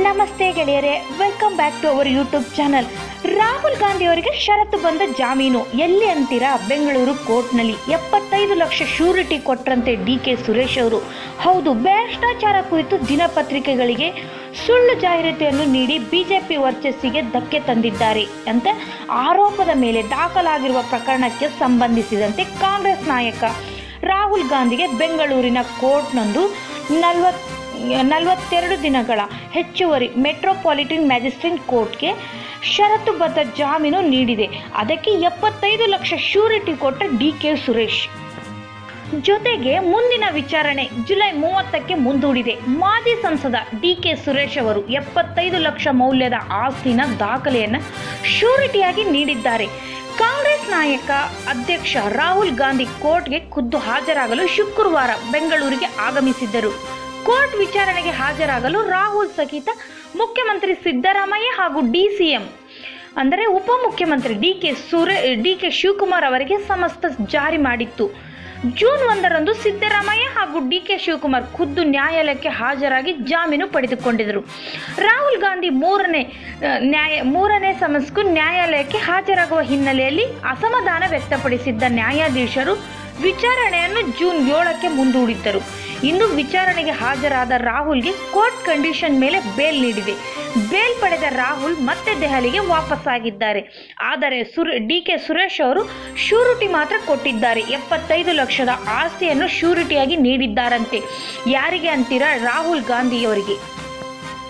ನಮಸ್ತೆ ಗೆಳೆಯರೆ welcome back to our YouTube channel Rahul Gandhi ಅವರಿಗೆ ಷರತ್ತು ಬಂದ ಜಾಮೀನು. ಎಲ್ಲಿ ಅಂತೀರಾ? ಬೆಂಗಳೂರು ಕೋರ್ಟ್ನಲ್ಲಿ ಎಪ್ಪತ್ತೈದು ಲಕ್ಷ ಶ್ಯೂರಿಟಿ ಕೊಟ್ಟರಂತೆ ಡಿ ಕೆ ಸುರೇಶ್ ಅವರು. ಹೌದು, ಭ್ರಷ್ಟಾಚಾರ ಕುರಿತು ದಿನಪತ್ರಿಕೆಗಳಿಗೆ ಸುಳ್ಳು ಜಾಹೀರಾತೆಯನ್ನು ನೀಡಿ ಬಿಜೆಪಿ ವರ್ಚಸ್ಸಿಗೆ ಧಕ್ಕೆ ತಂದಿದ್ದಾರೆ ಅಂತ ಆರೋಪದ ಮೇಲೆ ದಾಖಲಾಗಿರುವ ಪ್ರಕರಣಕ್ಕೆ ಸಂಬಂಧಿಸಿದಂತೆ ಕಾಂಗ್ರೆಸ್ ನಾಯಕ ರಾಹುಲ್ ಗಾಂಧಿಗೆ ಬೆಂಗಳೂರಿನ ಕೋರ್ಟ್ನೊಂದು ನಲವತ್ತು ನಲವತ್ತೆರಡು ದಿನಗಳ ಹೆಚ್ಚುವರಿ ಮೆಟ್ರೋಪಾಲಿಟನ್ ಮ್ಯಾಜಿಸ್ಟ್ರೇಟ್ ಕೋರ್ಟ್ಗೆ ಷರತ್ತುಬದ್ಧ ಜಾಮೀನು ನೀಡಿದೆ. ಅದಕ್ಕೆ ಎಪ್ಪತ್ತೈದು ಲಕ್ಷ ಶ್ಯೂರಿಟಿ ಕೊಟ್ಟ ಡಿ ಕೆ ಸುರೇಶ್. ಜೊತೆಗೆ ಮುಂದಿನ ವಿಚಾರಣೆ ಜುಲೈ ಮೂವತ್ತಕ್ಕೆ ಮುಂದೂಡಿದೆ. ಮಾಜಿ ಸಂಸದ ಡಿ ಕೆ ಸುರೇಶ್ ಅವರು ಎಪ್ಪತ್ತೈದು ಲಕ್ಷ ಮೌಲ್ಯದ ಆಸ್ತಿನ ದಾಖಲೆಯನ್ನು ಶ್ಯೂರಿಟಿಯಾಗಿ ನೀಡಿದ್ದಾರೆ. ಕಾಂಗ್ರೆಸ್ ನಾಯಕ ಅಧ್ಯಕ್ಷ ರಾಹುಲ್ ಗಾಂಧಿ ಕೋರ್ಟ್ಗೆ ಖುದ್ದು ಹಾಜರಾಗಲು ಶುಕ್ರವಾರ ಬೆಂಗಳೂರಿಗೆ ಆಗಮಿಸಿದ್ದರು. ಕೋರ್ಟ್ ವಿಚಾರಣೆಗೆ ಹಾಜರಾಗಲು ರಾಹುಲ್ ಸಹಿತ ಮುಖ್ಯಮಂತ್ರಿ ಸಿದ್ದರಾಮಯ್ಯ ಹಾಗೂ ಡಿಸಿಎಂ, ಅಂದರೆ ಉಪಮುಖ್ಯಮಂತ್ರಿ ಡಿ ಕೆ ಸುರೇ ಡಿ ಕೆ ಶಿವಕುಮಾರ್ ಅವರಿಗೆ ಸಮಸ್ತ ಜಾರಿ ಮಾಡಿತ್ತು. ಜೂನ್ ಒಂದರಂದು ಸಿದ್ದರಾಮಯ್ಯ ಹಾಗೂ ಡಿ ಕೆ ಶಿವಕುಮಾರ್ ಖುದ್ದು ನ್ಯಾಯಾಲಯಕ್ಕೆ ಹಾಜರಾಗಿ ಜಾಮೀನು ಪಡೆದುಕೊಂಡಿದ್ದರು. ರಾಹುಲ್ ಗಾಂಧಿ ಮೂರನೇ ನ್ಯಾಯ, ಮೂರನೇ ಸಮಸ್ಯೆಗೂ ನ್ಯಾಯಾಲಯಕ್ಕೆ ಹಾಜರಾಗುವ ಹಿನ್ನೆಲೆಯಲ್ಲಿ ಅಸಮಾಧಾನ ವ್ಯಕ್ತಪಡಿಸಿದ್ದ ನ್ಯಾಯಾಧೀಶರು ವಿಚಾರಣೆಯನ್ನು ಜೂನ್ ಏಳಕ್ಕೆ ಮುಂದೂಡಿದ್ದರು. ಇನ್ನು ವಿಚಾರಣೆಗೆ ಹಾಜರಾದ ರಾಹುಲ್ಗೆ ಕೋರ್ಟ್ ಕಂಡೀಷನ್ ಮೇಲೆ ಬೇಲ್ ನೀಡಿದೆ. ಬೇಲ್ ಪಡೆದ ರಾಹುಲ್ ಮತ್ತೆ ದೆಹಲಿಗೆ ವಾಪಸ್ಸಾಗಿದ್ದಾರೆ. ಆದರೆ ಸುರ್ ಡಿ ಕೆ ಸುರೇಶ್ ಅವರು ಶ್ಯೂರಿಟಿ ಮಾತ್ರ ಕೊಟ್ಟಿದ್ದಾರೆ. ಎಪ್ಪತ್ತೈದು ಲಕ್ಷದ ಆಸ್ತಿಯನ್ನು ಶ್ಯೂರಿಟಿಯಾಗಿ ನೀಡಿದ್ದಾರಂತೆ. ಯಾರಿಗೆ ಅಂತೀರಾ ರಾಹುಲ್ ಗಾಂಧಿಯವರಿಗೆ?